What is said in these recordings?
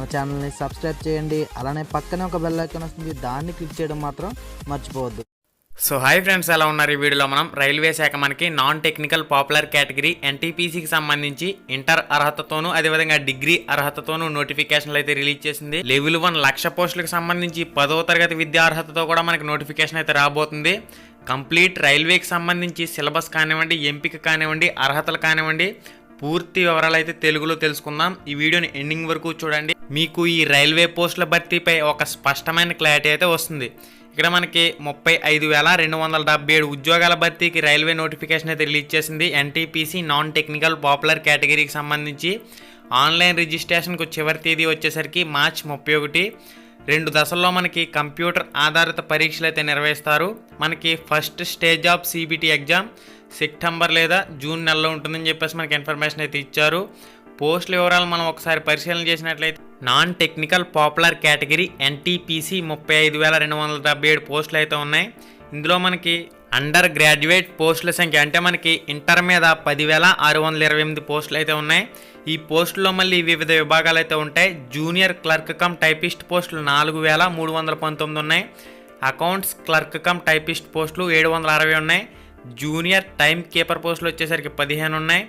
మన ఛానల్ని సబ్స్క్రైబ్ చేయండి. అలానే పక్కనే ఒక బెల్ ఐకాన్ వస్తుంది. దాన్ని క్లిక్ చేయడం మాత్రం మర్చిపోవద్దు. సో హాయ్ ఫ్రెండ్స్ ఎలా ఉన్నారు ఈ వీడియోలో మనం? రైల్వే శాఖ మనకి నాన్ టెక్నికల్ పాపులర్ కేటగిరీ ఎన్టీపీసీకి సంబంధించి ఇంటర్ అర్హతతోనూ అదేవిధంగా డిగ్రీ అర్హతతోనూ నోటిఫికేషన్లు అయితే రిలీజ్ చేసింది. లెవెల్ వన్ లక్ష పోస్టులకు సంబంధించి పదో తరగతి విద్యా అర్హతతో కూడా మనకి నోటిఫికేషన్ అయితే రాబోతుంది. కంప్లీట్ రైల్వేకి సంబంధించి సిలబస్ కానివ్వండి ఎంపిక కానివ్వండి అర్హతలు కానివ్వండి పూర్తి వివరాలు అయితే తెలుగులో తెలుసుకుందాం. ఈ వీడియోని ఎండింగ్ వరకు చూడండి. మీకు ఈ రైల్వే పోస్టుల భర్తీపై ఒక స్పష్టమైన క్లారిటీ అయితే వస్తుంది. ఇక్కడ మనకి ముప్పై ఐదు వేల రెండు వందల డెబ్బై ఏడు ఉద్యోగాల భర్తీకి రైల్వే నోటిఫికేషన్ అయితే రిలీజ్ చేసింది. ఎన్టీపీసీ నాన్ టెక్నికల్ పాపులర్ కేటగిరీకి సంబంధించి ఆన్లైన్ రిజిస్ట్రేషన్కు చివరి తేదీ వచ్చేసరికి మార్చ్ ముప్పై ఒకటి. రెండు దశల్లో మనకి కంప్యూటర్ ఆధారిత పరీక్షలు అయితే నిర్వహిస్తారు. మనకి first stage of CBT exam September లేదా జూన్ నెలలో ఉంటుందని చెప్పేసి మనకి ఇన్ఫర్మేషన్ అయితే ఇచ్చారు. పోస్టుల వివరాలు మనం ఒకసారి పరిశీలన చేసినట్లయితే non technical popular category NTPC ముప్పై ఐదు వేల రెండు వందల డెబ్బై ఏడు పోస్టులు అయితే ఉన్నాయి. ఇందులో మనకి అండర్ గ్రాడ్యుయేట్ పోస్టుల సంఖ్య అంటే మనకి ఇంటర్ మీద పదివేల ఆరు వందల ఇరవై ఎనిమిది పోస్టులు అయితే ఉన్నాయి. ఈ పోస్టుల్లో మళ్ళీ వివిధ విభాగాలు అయితే ఉంటాయి. జూనియర్ క్లర్క్ కమ్ టైపిస్ట్ పోస్టులు నాలుగు వేల మూడు వందల పంతొమ్మిది ఉన్నాయి. అకౌంట్స్ క్లర్క్ కమ్ టైపిస్ట్ పోస్టులు ఏడు వందల అరవై ఉన్నాయి. జూనియర్ టైం కీపర్ పోస్టులు వచ్చేసరికి పదిహేను ఉన్నాయి.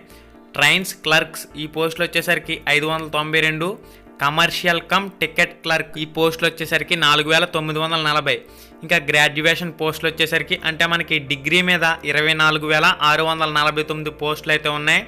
ట్రైన్స్ క్లర్క్స్ ఈ పోస్టులు వచ్చేసరికి ఐదు వందల తొంభై రెండు. కమర్షియల్ కమ్ టికెట్ క్లర్క్ ఈ పోస్టులు వచ్చేసరికి నాలుగు వేల తొమ్మిది వందల నలభై. ఇంకా గ్రాడ్యుయేషన్ పోస్టులు వచ్చేసరికి అంటే మనకి డిగ్రీ మీద ఇరవై నాలుగు వేల ఆరు వందల నలభై తొమ్మిది పోస్టులు అయితే ఉన్నాయి.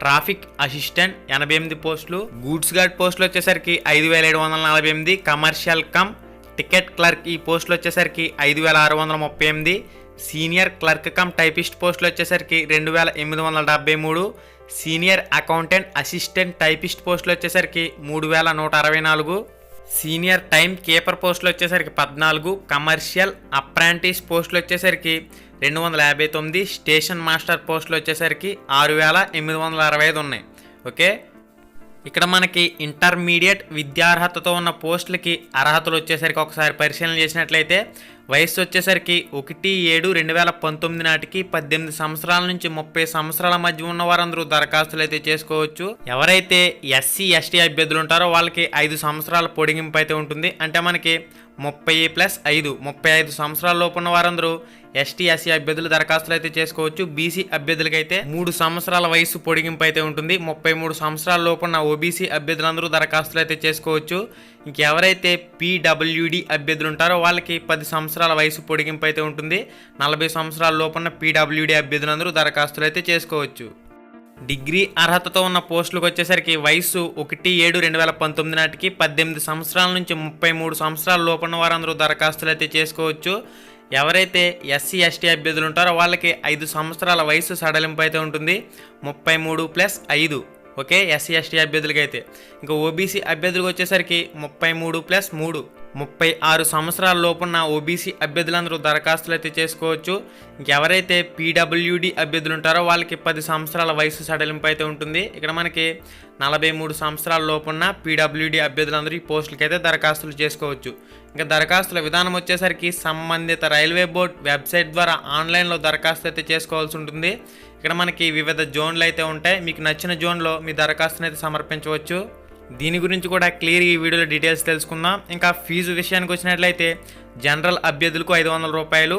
ట్రాఫిక్ అసిస్టెంట్ ఎనభై ఎనిమిది పోస్టులు. గూడ్స్ గార్డ్ పోస్టులు వచ్చేసరికి ఐదు వేల ఏడు వందల నలభై ఎనిమిది. కమర్షియల్ కమ్ టికెట్ క్లర్క్ ఈ పోస్టులు వచ్చేసరికి ఐదు వేల ఆరు వందల ముప్పై ఎనిమిది. సీనియర్ క్లర్క్ కమ్ టైపిస్ట్ పోస్టులు వచ్చేసరికి రెండు వేల ఎనిమిది వందల డెబ్బై మూడు. సీనియర్ అకౌంటెంట్ అసిస్టెంట్ టైపిస్ట్ పోస్టులు వచ్చేసరికి మూడు వేల నూట అరవై నాలుగు. సీనియర్ టైం కీపర్ పోస్టులు వచ్చేసరికి పద్నాలుగు. కమర్షియల్ అప్రాంటిస్ పోస్టులు వచ్చేసరికి రెండు వందల యాభై తొమ్మిది. స్టేషన్ మాస్టర్ పోస్టులు వచ్చేసరికి ఆరు వేల ఎనిమిది వందల అరవై ఐదు ఉన్నాయి. ఓకే? ఇక్కడ మనకి ఇంటర్మీడియట్ విద్యార్హతతో ఉన్న పోస్టులకి అర్హతలు వచ్చేసరికి ఒకసారి పరిశీలన చేసినట్లయితే వయసు వచ్చేసరికి ఒకటి ఏడు రెండు వేల పంతొమ్మిది నాటికి పద్దెనిమిది సంవత్సరాల నుంచి ముప్పై సంవత్సరాల మధ్య ఉన్న వారందరూ దరఖాస్తులు అయితే చేసుకోవచ్చు. ఎవరైతే ఎస్సీ ఎస్టీ అభ్యర్థులు ఉంటారో వాళ్ళకి ఐదు సంవత్సరాల పొడిగింపు అయితే ఉంటుంది. అంటే మనకి ముప్పై ప్లస్ ఐదు ముప్పై ఐదు సంవత్సరాల లోపు ఉన్న వారందరూ ఎస్టీ ఎస్సీ అభ్యర్థులు దరఖాస్తులు అయితే చేసుకోవచ్చు. బీసీ అభ్యర్థులకైతే మూడు సంవత్సరాల వయసు పొడిగింపు అయితే ఉంటుంది. ముప్పై మూడు సంవత్సరాల లోపు ఉన్న ఓబీసీ అభ్యర్థులందరూ దరఖాస్తులు అయితే చేసుకోవచ్చు. ఇంకెవరైతే పీడబ్ల్యూడి అభ్యర్థులు ఉంటారో వాళ్ళకి పది సంవత్సరాల వయసు పొడిగింపు అయితే ఉంటుంది. నలభై సంవత్సరాల లోపున్న పీడబ్ల్యూడి అభ్యర్థులందరూ దరఖాస్తులు అయితే చేసుకోవచ్చు. డిగ్రీ అర్హతతో ఉన్న పోస్టులకు వచ్చేసరికి వయసు ఒకటి ఏడు రెండు వేల పంతొమ్మిది నాటికి పద్దెనిమిది సంవత్సరాల నుంచి ముప్పై మూడు సంవత్సరాల లోపల వారందరూ దరఖాస్తులు అయితే చేసుకోవచ్చు. ఎవరైతే ఎస్సీ ఎస్టీ అభ్యర్థులు ఉంటారో వాళ్ళకి ఐదు సంవత్సరాల వయసు సడలింపు అయితే ఉంటుంది. ముప్పై మూడు ప్లస్ ఐదు ఓకే? ఎస్సీ ఎస్టీ అభ్యర్థులకి అయితే ఇంకా ఓబీసీ అభ్యర్థులకు వచ్చేసరికి ముప్పై మూడు ప్లస్ మూడు ముప్పై ఆరు సంవత్సరాల లోపున్న ఓబీసీ అభ్యర్థులందరూ దరఖాస్తులు అయితే చేసుకోవచ్చు. ఎవరైతే పీడబ్ల్యూడి అభ్యర్థులు ఉంటారో వాళ్ళకి పది సంవత్సరాల వయసు సడలింపు అయితే ఉంటుంది. ఇక్కడ మనకి నలభై మూడు సంవత్సరాల లోపున్న పీడబ్ల్యూడి అభ్యర్థులందరూ ఈ పోస్టులకి అయితే దరఖాస్తులు చేసుకోవచ్చు. ఇంకా దరఖాస్తుల విధానం వచ్చేసరికి సంబంధిత రైల్వే బోర్డ్ వెబ్సైట్ ద్వారా ఆన్లైన్లో దరఖాస్తు అయితే చేసుకోవాల్సి ఉంటుంది. ఇక్కడ మనకి వివిధ జోన్లు అయితే ఉంటాయి. మీకు నచ్చిన జోన్లో మీ దరఖాస్తుని అయితే సమర్పించవచ్చు. దీని గురించి కూడా క్లియర్ ఈ వీడియోలో డీటెయిల్స్ తెలుసుకుందాం. ఇంకా ఫీజు విషయానికి వచ్చినట్లయితే జనరల్ అభ్యర్థులకు ఐదు వందల రూపాయలు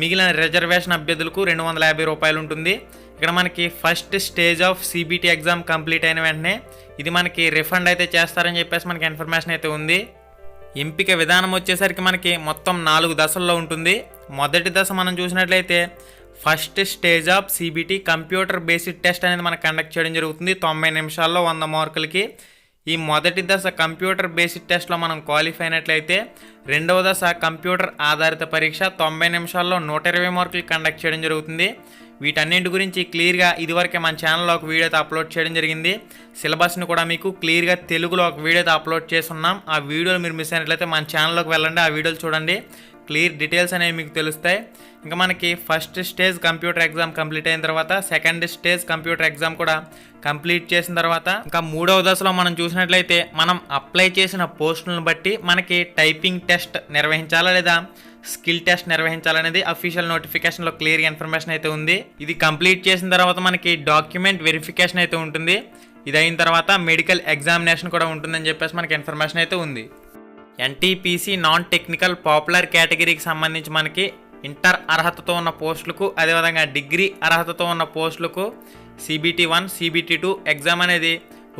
మిగిలిన రిజర్వేషన్ అభ్యర్థులకు రెండు వందల యాభై రూపాయలు ఉంటుంది. ఇక్కడ మనకి first stage of CBT exam complete అయిన వెంటనే ఇది మనకి రిఫండ్ అయితే చేస్తారని చెప్పేసి మనకి ఇన్ఫర్మేషన్ అయితే ఉంది. ఎంపిక విధానం వచ్చేసరికి మనకి మొత్తం నాలుగు దశల్లో ఉంటుంది. మొదటి దశ మనం చూసినట్లయితే first stage of CBT computer basic test అనేది మనం కండక్ట్ చేయడం జరుగుతుంది. తొంభై నిమిషాల్లో వంద మార్కులకి. ఈ మొదటి దశ కంప్యూటర్ బేసిక్ టెస్ట్లో మనం క్వాలిఫై అయినట్లయితే రెండవ దశ కంప్యూటర్ ఆధారిత పరీక్ష తొంభై నిమిషాల్లో నూట ఇరవై మార్కులు కండక్ట్ చేయడం జరుగుతుంది. వీటన్నింటి గురించి క్లియర్గా ఇదివరకే మన ఛానల్లో ఒక వీడియో అప్లోడ్ చేయడం జరిగింది. సిలబస్ని కూడా మీకు క్లియర్గా తెలుగులో ఒక వీడియోతో అప్లోడ్ చేస్తున్నాం ఆ వీడియోలు మీరు మిస్ అయినట్లయితే మన ఛానల్లోకి వెళ్ళండి ఆ వీడియోలు చూడండి. క్లియర్ డీటెయిల్స్ అనేవి మీకు తెలుస్తాయి. ఇంకా మనకి first stage computer exam complete అయిన తర్వాత సెకండ్ స్టేజ్ కంప్యూటర్ ఎగ్జామ్ కూడా కంప్లీట్ చేసిన తర్వాత ఇంకా మూడవ దశలో మనం చూసినట్లయితే మనం అప్లై చేసిన పోస్టులను బట్టి మనకి టైపింగ్ టెస్ట్ నిర్వహించాలా లేదా స్కిల్ టెస్ట్ నిర్వహించాలనేది అఫీషియల్ నోటిఫికేషన్లో క్లియర్ ఇన్ఫర్మేషన్ అయితే ఉంది. ఇది కంప్లీట్ చేసిన తర్వాత మనకి డాక్యుమెంట్ వెరిఫికేషన్ అయితే ఉంటుంది. ఇది అయిన తర్వాత మెడికల్ ఎగ్జామినేషన్ కూడా ఉంటుందని చెప్పేసి మనకి ఇన్ఫర్మేషన్ అయితే ఉంది. ఎన్టీపీసీ నాన్ టెక్నికల్ పాపులర్ కేటగిరీకి సంబంధించి మనకి ఇంటర్ అర్హతతో ఉన్న పోస్టులకు అదేవిధంగా డిగ్రీ అర్హతతో ఉన్న పోస్టులకు CBT one CBT two exam అనేది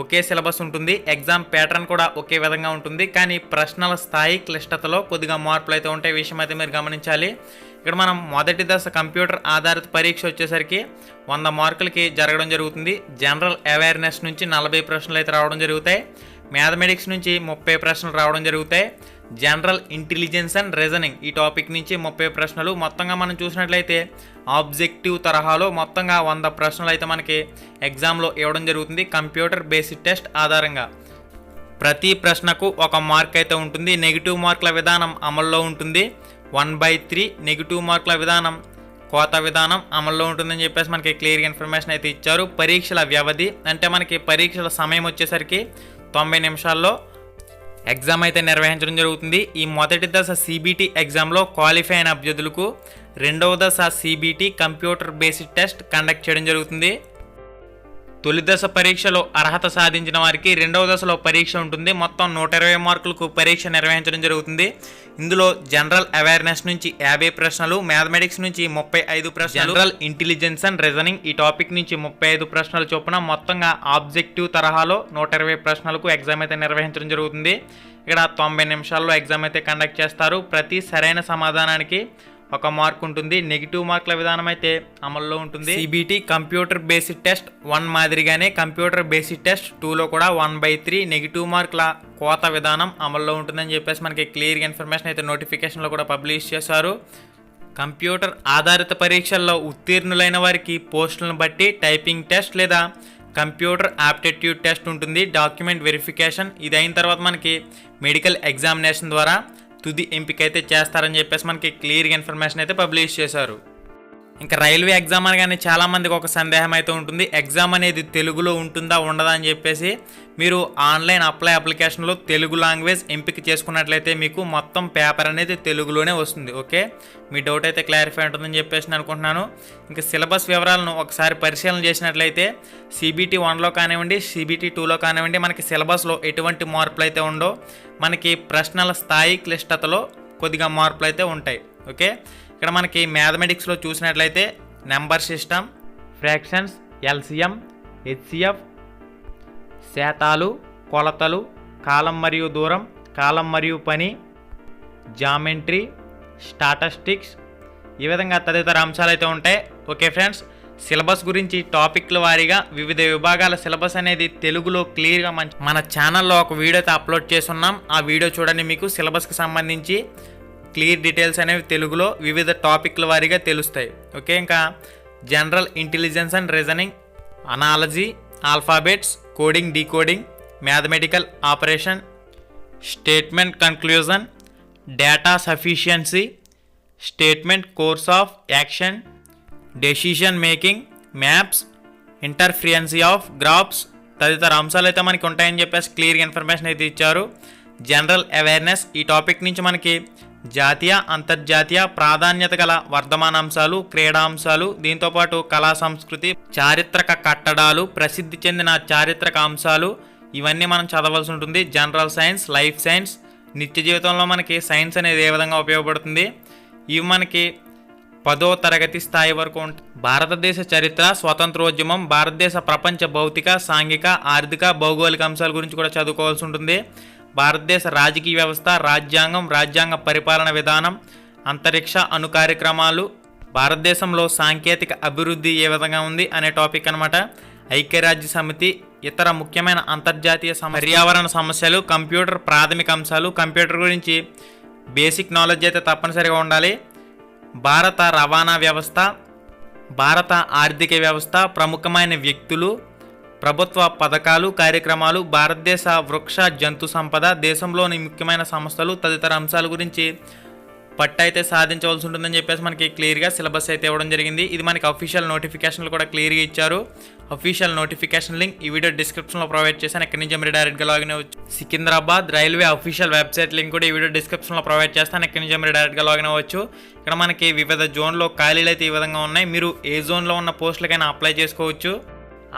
ఒకే సిలబస్ ఉంటుంది. ఎగ్జామ్ ప్యాటర్న్ కూడా ఒకే విధంగా ఉంటుంది. కానీ ప్రశ్నల స్థాయి క్లిష్టతలో కొద్దిగా మార్పులు అయితే ఉంటాయి. విషయం అయితే మీరు గమనించాలి. ఇక్కడ మనం మొదటి దశ కంప్యూటర్ ఆధారిత పరీక్ష వచ్చేసరికి వంద మార్కులకి జరగడం జరుగుతుంది. జనరల్ అవేర్నెస్ నుంచి నలభై ప్రశ్నలు అయితే రావడం జరుగుతాయి. మ్యాథమెటిక్స్ నుంచి ముప్పై ప్రశ్నలు రావడం జరుగుతాయి జనరల్ ఇంటెలిజెన్స్ అండ్ రీజనింగ్ ఈ టాపిక్ నుంచి ముప్పై ప్రశ్నలు మొత్తంగా మనం చూసినట్లయితే ఆబ్జెక్టివ్ తరహాలో మొత్తంగా వంద ప్రశ్నలు అయితే మనకి ఎగ్జామ్లో ఇవ్వడం జరుగుతుంది. కంప్యూటర్ బేసిక్ టెస్ట్ ఆధారంగా. ప్రతి ప్రశ్నకు ఒక మార్క్ అయితే ఉంటుంది. నెగిటివ్ మార్కుల విధానం అమల్లో ఉంటుంది. వన్ బై త్రీ నెగిటివ్ మార్కుల విధానం కోత విధానం అమల్లో ఉంటుందని చెప్పేసి మనకి క్లియర్ ఇన్ఫర్మేషన్ అయితే ఇచ్చారు. పరీక్షల వ్యవధి అంటే మనకి పరీక్షల సమయం వచ్చేసరికి తొంభై నిమిషాల్లో ఎగ్జామ్ అయితే నిర్వహించడం జరుగుతుంది. ఈ మొదటి దశ సిబిటి ఎగ్జామ్లో క్వాలిఫై అయిన అభ్యర్థులకు రెండవ దశ CBT computer basic test conduct చేయడం జరుగుతుంది. తొలి దశ పరీక్షలో అర్హత సాధించిన వారికి రెండవ దశలో పరీక్ష ఉంటుంది. మొత్తం నూట ఇరవై మార్కులకు పరీక్ష నిర్వహించడం జరుగుతుంది. ఇందులో జనరల్ అవేర్నెస్ నుంచి యాభై ప్రశ్నలు మ్యాథమెటిక్స్ నుంచి ముప్పై ఐదు ప్రశ్నలు జనరల్ ఇంటెలిజెన్స్ అండ్ రీజనింగ్ ఈ టాపిక్ నుంచి ముప్పై ఐదు ప్రశ్నలు చొప్పున మొత్తంగా ఆబ్జెక్టివ్ తరహాలో నూట ఇరవై ప్రశ్నలకు ఎగ్జామ్ అయితే నిర్వహించడం జరుగుతుంది. ఇక్కడ తొంభై నిమిషాల్లో ఎగ్జామ్ అయితే కండక్ట్ చేస్తారు. ప్రతి సరైన సమాధానానికి ఒక మార్క్ ఉంటుంది. నెగిటివ్ మార్కుల విధానం అయితే అమల్లో ఉంటుంది. CBT computer basic test one మాదిరిగానే కంప్యూటర్ బేసిక్ టెస్ట్ టూలో కూడా వన్ బై త్రీ నెగిటివ్ మార్కుల కోత విధానం అమల్లో ఉంటుందని చెప్పేసి మనకి క్లియర్ ఇన్ఫర్మేషన్ అయితే నోటిఫికేషన్లో కూడా పబ్లిష్ చేశారు. కంప్యూటర్ ఆధారిత పరీక్షల్లో ఉత్తీర్ణులైన వారికి పోస్టులను బట్టి టైపింగ్ టెస్ట్ లేదా కంప్యూటర్ ఆప్టిట్యూడ్ టెస్ట్ ఉంటుంది. డాక్యుమెంట్ వెరిఫికేషన్ ఇది అయిన తర్వాత మనకి మెడికల్ ఎగ్జామినేషన్ ద్వారా తుది ఎంపిక అయితే చేస్తారని చెప్పేసి మనకి క్లియర్ ఇన్ఫర్మేషన్ అయితే పబ్లిష్ చేశారు. ఇంకా రైల్వే ఎగ్జామ్ అనగానే చాలామందికి ఒక సందేహం అయితే ఉంటుంది. ఎగ్జామ్ అనేది తెలుగులో ఉంటుందా ఉండదా అని చెప్పేసి మీరు ఆన్లైన్ అప్లై అప్లికేషన్లో తెలుగు లాంగ్వేజ్ ఎంపిక చేసుకున్నట్లయితే మీకు మొత్తం పేపర్ అనేది తెలుగులోనే వస్తుంది. ఓకే? మీ డౌట్ అయితే క్లారిఫై ఉంటుందని చెప్పేసి నేను అనుకుంటున్నాను. ఇంకా సిలబస్ వివరాలను ఒకసారి పరిశీలన చేసినట్లయితే సిబిటీ వన్లో కానివ్వండి సిబిటీ టూలో కానివ్వండి మనకి సిలబస్లో ఎటువంటి మార్పులు అయితే ఉండో మనకి ప్రశ్నల స్థాయి క్లిష్టతలో కొద్దిగా మార్పులు అయితే ఉంటాయి. ఓకే? ఇక్కడ మనకి మ్యాథమెటిక్స్లో చూసినట్లయితే number system fractions LCM HCF శాతాలు కొలతలు కాలం మరియు దూరం కాలం మరియు పని జామెంట్రీ స్టాటస్టిక్స్ ఈ విధంగా తదితర అంశాలు అయితే ఉంటాయి. ఓకే ఫ్రెండ్స్ సిలబస్ గురించి టాపిక్ల వారీగా వివిధ విభాగాల సిలబస్ అనేది తెలుగులో క్లియర్గా మన మన ఛానల్లో ఒక వీడియో అయితే అప్లోడ్ చేస్తున్నాం. ఆ వీడియో చూడండి మీకు సిలబస్కి సంబంధించి. క్లియర్ డీటెయిల్స్ అనేవి తెలుగులో వివిధ టాపిక్ల వారీగా తెలుస్తాయి. ఓకే ఇంకా general intelligence and reasoning analogy alphabets coding decoding mathematical operation statement conclusion data sufficiency statement course of action decision making maps interpretation of graphs తదితర అంశాలు అయితే మనకి ఉంటాయని చెప్పేసి క్లియర్ ఇన్ఫర్మేషన్ అయితే ఇచ్చారు. జనరల్ అవేర్నెస్ ఈ టాపిక్ నుంచి మనకి జాతీయ అంతర్జాతీయ ప్రాధాన్యత గల వర్ధమాన అంశాలు క్రీడా అంశాలు దీంతోపాటు కళా సంస్కృతి చారిత్రక కట్టడాలు ప్రసిద్ధి చెందిన చారిత్రక అంశాలు ఇవన్నీ మనం చదవాల్సి ఉంటుంది. జనరల్ సైన్స్ లైఫ్ సైన్స్ నిత్య జీవితంలో మనకి సైన్స్ అనేది ఏ విధంగా ఉపయోగపడుతుంది? ఇవి మనకి పదో తరగతి స్థాయి వరకు ఉంటుంది భారతదేశ చరిత్ర స్వతంత్రోద్యమం భారతదేశ ప్రపంచ భౌతిక సాంఘిక ఆర్థిక భౌగోళిక అంశాల గురించి కూడా చదువుకోవాల్సి ఉంటుంది. భారతదేశ రాజకీయ వ్యవస్థ రాజ్యాంగం రాజ్యాంగ పరిపాలన విధానం అంతరిక్ష అణు కార్యక్రమాలు భారతదేశంలో సాంకేతిక అభివృద్ధి ఏ విధంగా ఉంది అనే టాపిక్ అనమాట ఐక్యరాజ్య సమితి ఇతర ముఖ్యమైన అంతర్జాతీయ పర్యావరణ సమస్యలు కంప్యూటర్ ప్రాథమిక అంశాలు కంప్యూటర్ గురించి బేసిక్ నాలెడ్జ్ అయితే తప్పనిసరిగా ఉండాలి. భారత రవాణా వ్యవస్థ భారత ఆర్థిక వ్యవస్థ ప్రముఖమైన వ్యక్తులు ప్రభుత్వ పథకాలు కార్యక్రమాలు భారతదేశ వృక్ష జంతు సంపద దేశంలోని ముఖ్యమైన సంస్థలు తదితర అంశాల గురించి పట్టు అయితే సాధించవలసి ఉంటుందని చెప్పేసి మనకి క్లియర్గా సిలబస్ అయితే ఇవ్వడం జరిగింది. ఇది మనకి అఫీషియల్ నోటిఫికేషన్లు కూడా క్లియర్గా ఇచ్చారు. అఫీషియల్ నోటిఫికేషన్ లింక్ ఈ వీడియో డిస్క్రిప్షన్లో ప్రొవైడ్ చేశాను. ఎక్కడి నుంచి మీరు డైరెక్ట్గా లాగిన్ అవ్వచ్చు. Secunderabad railway official website link కూడా ఈ వీడియో డిస్క్రిప్షన్లో ప్రొవైడ్ చేస్తాను. ఎక్కడి నుంచి మీరు డైరెక్ట్గా లాగిన్ అవ్వచ్చు. ఇక్కడ మనకి వివిధ జోన్లో ఖాళీలు అయితే ఈ విధంగా ఉన్నాయి. మీరు ఏ జోన్లో ఉన్న పోస్టులకైనా అప్లై చేసుకోవచ్చు.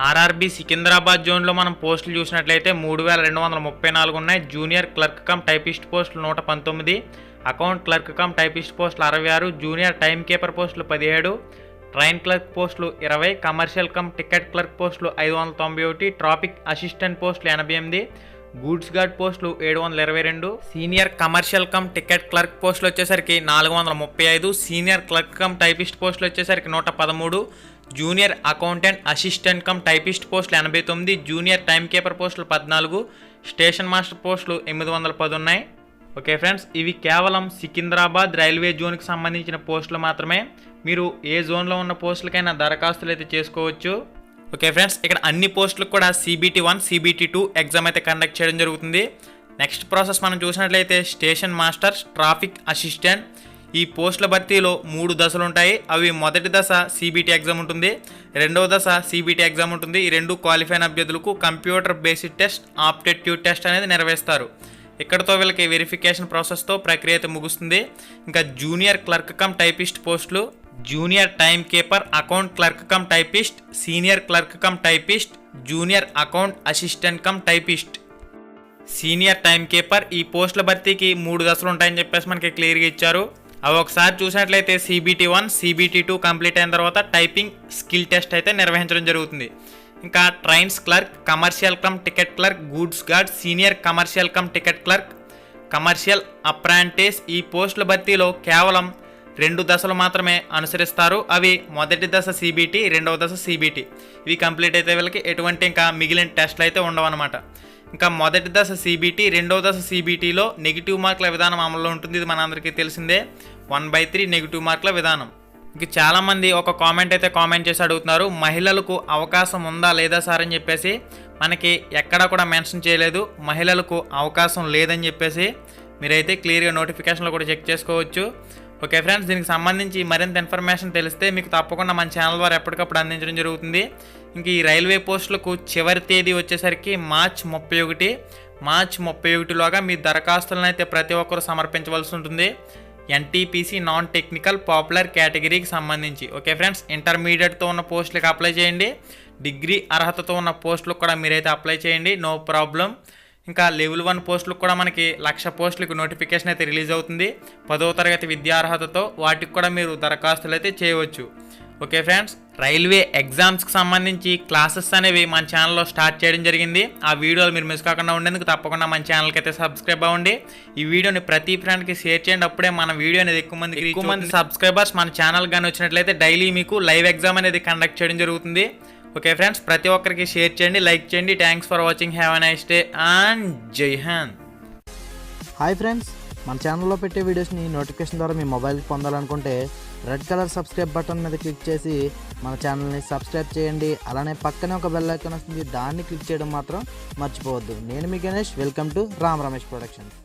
ఆర్ఆర్బి సికింద్రాబాద్ జోన్లో మనం పోస్టులు చూసినట్లయితే మూడు వేల రెండు వందల ముప్పై నాలుగు ఉన్నాయి. జూనియర్ క్లర్క్ కమ్ టైపిస్ట్ పోస్టులు నూట పంతొమ్మిది అకౌంట్ క్లర్క్ కమ్ టైపిస్ట్ పోస్టులు అరవై ఆరు జూనియర్ టైం కీపర్ పోస్టులు పదిహేడు ట్రైన్ క్లర్క్ పోస్టులు ఇరవై కమర్షియల్ కమ్ టికెట్ క్లర్క్ పోస్టులు ఐదు వందల తొంభై ఒకటి ట్రాఫిక్ అసిస్టెంట్ పోస్టులు ఎనభై ఎనిమిది గూడ్స్ గార్డ్ పోస్టులు ఏడు వందల ఇరవై రెండు senior commercial cum ticket clerk పోస్టులు వచ్చేసరికి నాలుగు వందల ముప్పై ఐదు సీనియర్ క్లర్క్ కమ్ టైపిస్ట్ పోస్టులు వచ్చేసరికి నూట పదమూడు junior accountant assistant cum typist పోస్టులు ఎనభై తొమ్మిది జూనియర్ టైం కీపర్ పోస్టులు పద్నాలుగు స్టేషన్ మాస్టర్ పోస్టులు ఎనిమిది వందల పది ఉన్నాయి ఓకే ఫ్రెండ్స్ ఇవి కేవలం సికింద్రాబాద్ రైల్వే జోన్కి సంబంధించిన పోస్టులు మాత్రమే. మీరు ఏ జోన్లో ఉన్న పోస్టులకైనా దరఖాస్తులు అయితే చేసుకోవచ్చు. ఓకే ఫ్రెండ్స్ ఇక్కడ అన్ని పోస్టులకు కూడా CBT one CBT two exam అయితే కండక్ట్ చేయడం జరుగుతుంది. నెక్స్ట్ ప్రాసెస్ మనం చూసినట్లయితే స్టేషన్ మాస్టర్ ట్రాఫిక్ అసిస్టెంట్ ఈ పోస్టుల భర్తీలో మూడు దశలు ఉంటాయి. అవి మొదటి దశ సీబీటీ ఎగ్జామ్ ఉంటుంది. రెండవ దశ సీబీటీ ఎగ్జామ్ ఉంటుంది. ఈ రెండు క్వాలిఫైన్ అభ్యర్థులకు computer basic test aptitude test అనేది నిర్వహిస్తారు ఇక్కడతో వీళ్ళకి వెరిఫికేషన్ ప్రాసెస్తో ప్రక్రియ అయితే ముగుస్తుంది. ఇంకా జూనియర్ క్లర్క్ కమ్ టైపిస్ట్ పోస్టులు junior time keeper account clerk cum typist senior clerk cum typist junior account assistant cum typist senior time keeper ఈ పోస్టుల భర్తీకి మూడు దశలు ఉంటాయని చెప్పేసి మనకి క్లియర్గా ఇచ్చారు. అవి ఒకసారి చూసినట్లయితే CBT one CBT two complete అయిన తర్వాత టైపింగ్ స్కిల్ టెస్ట్ అయితే నిర్వహించడం జరుగుతుంది. ఇంకా trains clerk commercial cum ticket clerk goods guard senior commercial cum ticket clerk commercial apprentice ఈ పోస్టుల భర్తీలో కేవలం రెండు దశలు మాత్రమే అనుసరిస్తారు. అవి మొదటి దశ సిబిటి రెండవ దశ సిబిటి ఇవి కంప్లీట్ అయితే వీళ్ళకి ఎటువంటి ఇంకా మిగిలిన టెస్ట్లు అయితే ఉండవన్నమాట. ఇంకా మొదటి దశ సిబిటి రెండవ దశ సిబిటిలో నెగిటివ్ మార్కుల విధానం అమల్లో ఉంటుంది ఇది మనందరికీ తెలిసిందే. వన్ బై త్రీ నెగిటివ్ మార్కుల విధానం. ఇంక చాలామంది ఒక కామెంట్ అయితే కామెంట్ చేసి అడుగుతున్నారు మహిళలకు అవకాశం ఉందా లేదా సార్ అని చెప్పేసి. మనకి ఎక్కడా కూడా మెన్షన్ చేయలేదు మహిళలకు అవకాశం లేదని చెప్పేసి. మీరైతే క్లియర్గా నోటిఫికేషన్లో కూడా చెక్ చేసుకోవచ్చు. ఓకే ఫ్రెండ్స్ దీనికి సంబంధించి మరింత ఇన్ఫర్మేషన్ తెలిస్తే మీకు తప్పకుండా మన ఛానల్ ద్వారా ఎప్పటికప్పుడు అందించడం జరుగుతుంది. ఇంక ఈ రైల్వే పోస్టులకు చివరి తేదీ వచ్చేసరికి మార్చ్ ముప్పై ఒకటి. మార్చ్ ముప్పై ఒకటిలోగా మీ దరఖాస్తులను అయితే ప్రతి ఒక్కరు సమర్పించవలసి ఉంటుంది. ఎన్టీపీసీ నాన్ టెక్నికల్ పాపులర్ కేటగిరీకి సంబంధించి. ఓకే ఫ్రెండ్స్ ఇంటర్మీడియట్తో ఉన్న పోస్టులకు అప్లై చేయండి. డిగ్రీ అర్హతతో ఉన్న పోస్టులకు కూడా మీరైతే అప్లై చేయండి. No problem. ఇంకా లెవెల్ వన్ పోస్టులకు కూడా మనకి లక్ష పోస్టులకు నోటిఫికేషన్ అయితే రిలీజ్ అవుతుంది. పదవ తరగతి విద్యార్హతతో వాటికి కూడా మీరు దరఖాస్తులు అయితే చేయవచ్చు. ఓకే ఫ్రెండ్స్ రైల్వే ఎగ్జామ్స్కి సంబంధించి క్లాసెస్ అనేవి మన ఛానల్లో స్టార్ట్ చేయడం జరిగింది. ఆ వీడియోలు మీరు మిస్ కాకుండా ఉండేందుకు తప్పకుండా మన ఛానల్కి అయితే సబ్స్క్రైబ్ అవ్వండి. ఈ వీడియోని ప్రతి ఫ్రెండ్కి షేర్ చేయండి. అప్పుడే మన వీడియో అనేది ఎక్కువ మంది ఎక్కువ మంది సబ్స్క్రైబర్స్ మన ఛానల్ కానీ వచ్చినట్లయితే డైలీ మీకు లైవ్ ఎగ్జామ్ అనేది కండక్ట్ చేయడం జరుగుతుంది. ఓకే ఫ్రెండ్స్ ప్రతి ఒక్కరికి షేర్ చేయండి లైక్ చేయండి. Thanks for watching. Have a nice day and జై హింద్. హాయ్ ఫ్రెండ్స్ మన ఛానల్లో పెట్టే వీడియోస్ని నోటిఫికేషన్ ద్వారా మీ మొబైల్కి పొందాలనుకుంటే రెడ్ కలర్ సబ్స్క్రైబ్ బటన్ మీద క్లిక్ చేసి మన ఛానల్ని సబ్స్క్రైబ్ చేయండి. అలానే పక్కనే ఒక బెల్ ఐకాన్ వస్తుంది. దాన్ని క్లిక్ చేయడం మాత్రం మర్చిపోవద్దు. నేను మీ Ganesh. Welcome to Ram Ramesh productions